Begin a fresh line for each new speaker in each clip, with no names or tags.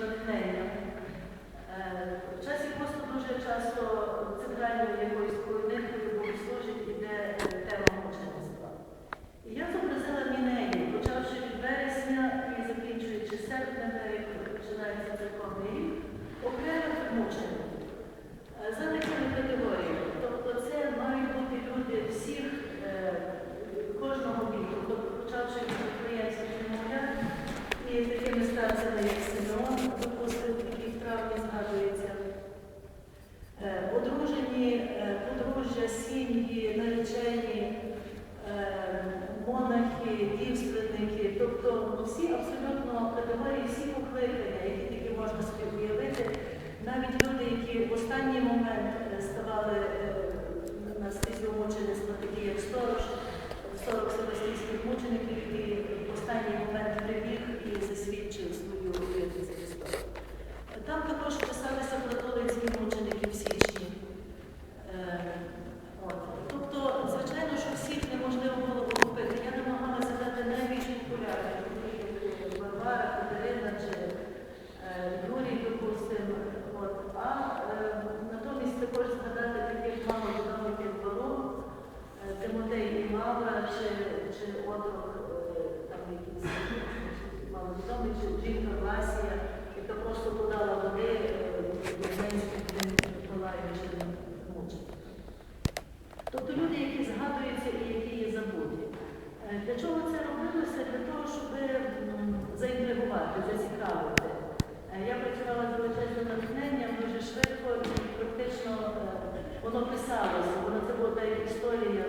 Натхнення. Е, в часі посту дуже часто центральною якоюсь провідникою засмучений. Тобто люди, які згадуються і які є забуті. Е, для чого це робилося? Для того, щоб заінтригувати, зацікавити. Е, я працювала з величезним натхненням дуже швидко і практично е, воно писалося, воно це була та історія.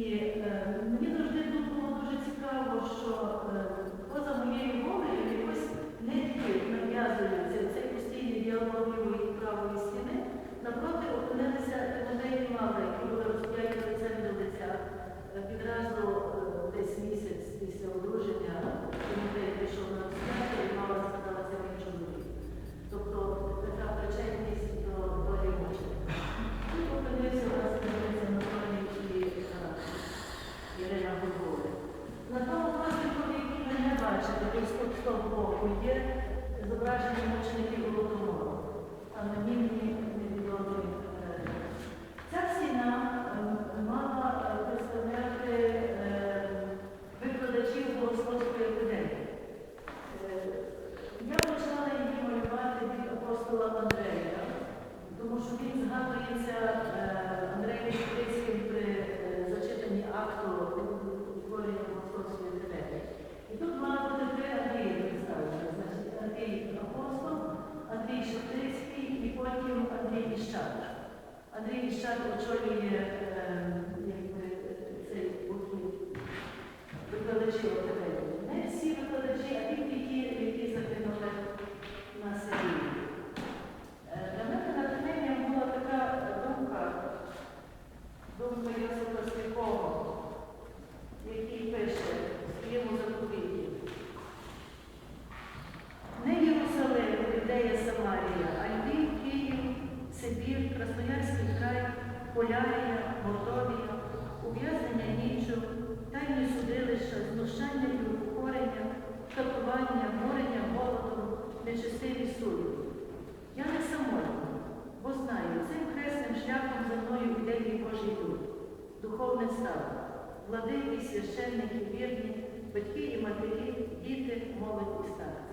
Е, мені завжди було дуже цікаво, що е, поза моєю мовою якось не тільки нав'язується цей постійний діалог лівої правої стіни, напроти опинилися людей мали, які були розп'яті лицем до лиця е, відразу десь місяць після одруження, коли прийшов на обстріл. Yeah. Gracias. Болярія, Мордовія, ув'язнення нічого, тайні судилища, знущання і упокорення, катування, морення голодом, нечистиві суди. Я не самотна, бо знаю, цим хресним шляхом за мною йде мій Божий люд, духовне стадо, владики, священники, вірні, батьки і матері, діти, молодь і старці.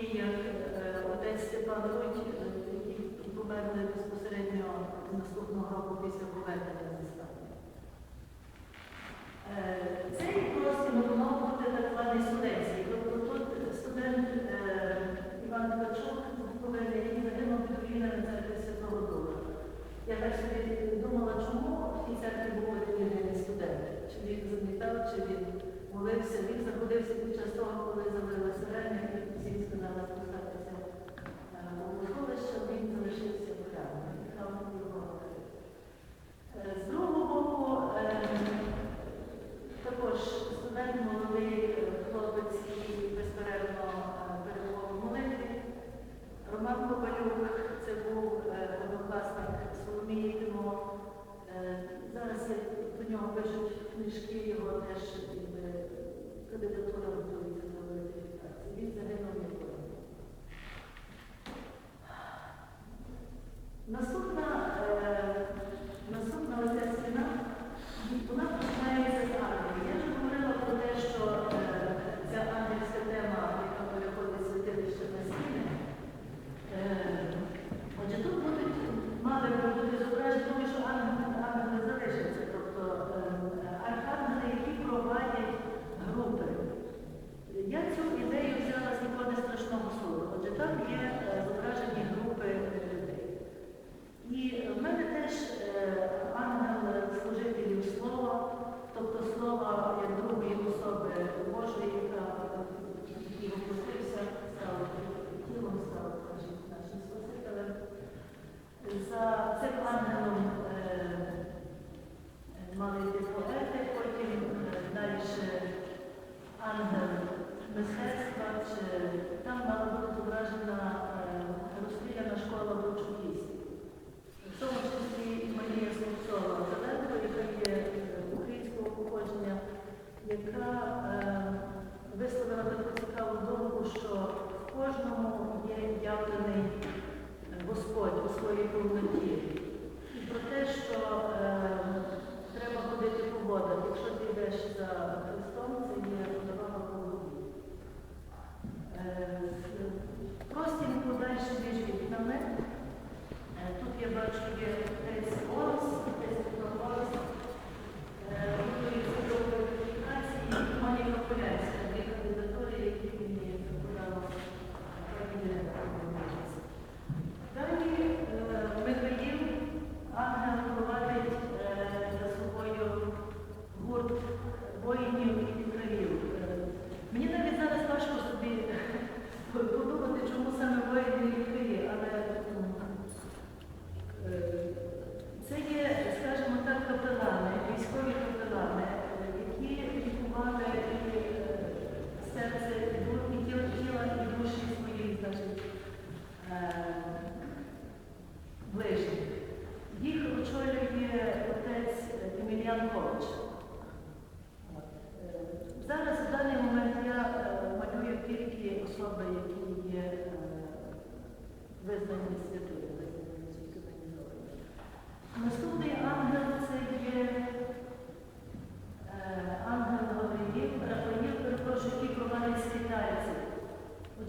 і як е, отець Степан Руть, е, який померли безпосередньо наступного року після повернення зі стану. Е, цей простір мав бути так званий студентський. Тобто тут студент Іван Ткачук повинен, який загинув під війна на церкві Святого Духа. Я так собі думала, чому в цій церкві був відвідувані студенти, чи він замітав, чи він молився, він заходився під час того, коли забили сирени. developed Наступна Це план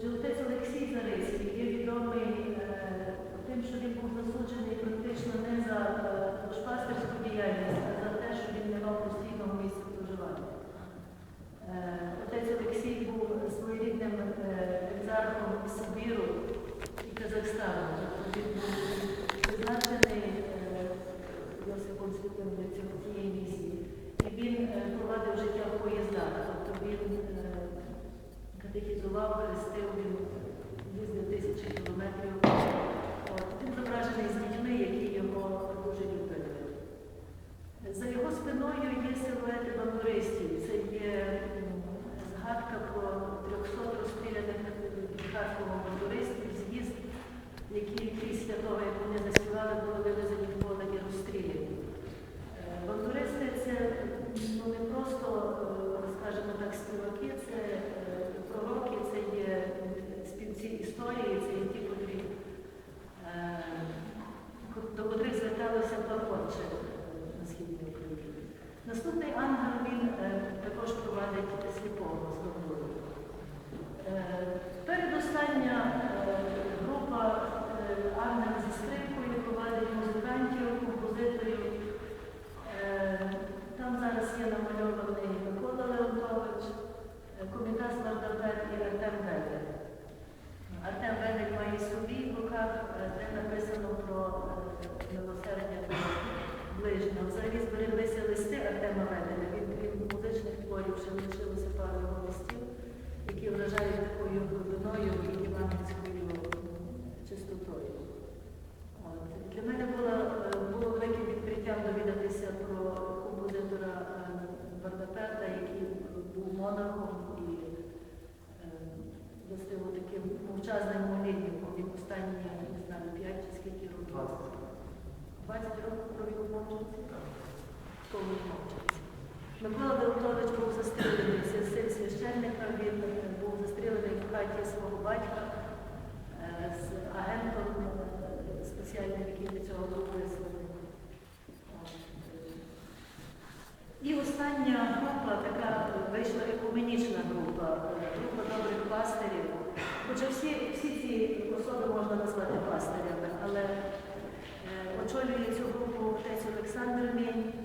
de nutrição, do que тому мовчиться. Микола Белотович був застрілений, син священника, він е, був застрілений в хаті свого батька е, з агентом е, спеціальним, який до цього був. І остання група, така вийшла екуменічна група, група добрих пастирів. Хоча всі, всі ці особи можна назвати пастирями, але очолюється. Alexander Mee,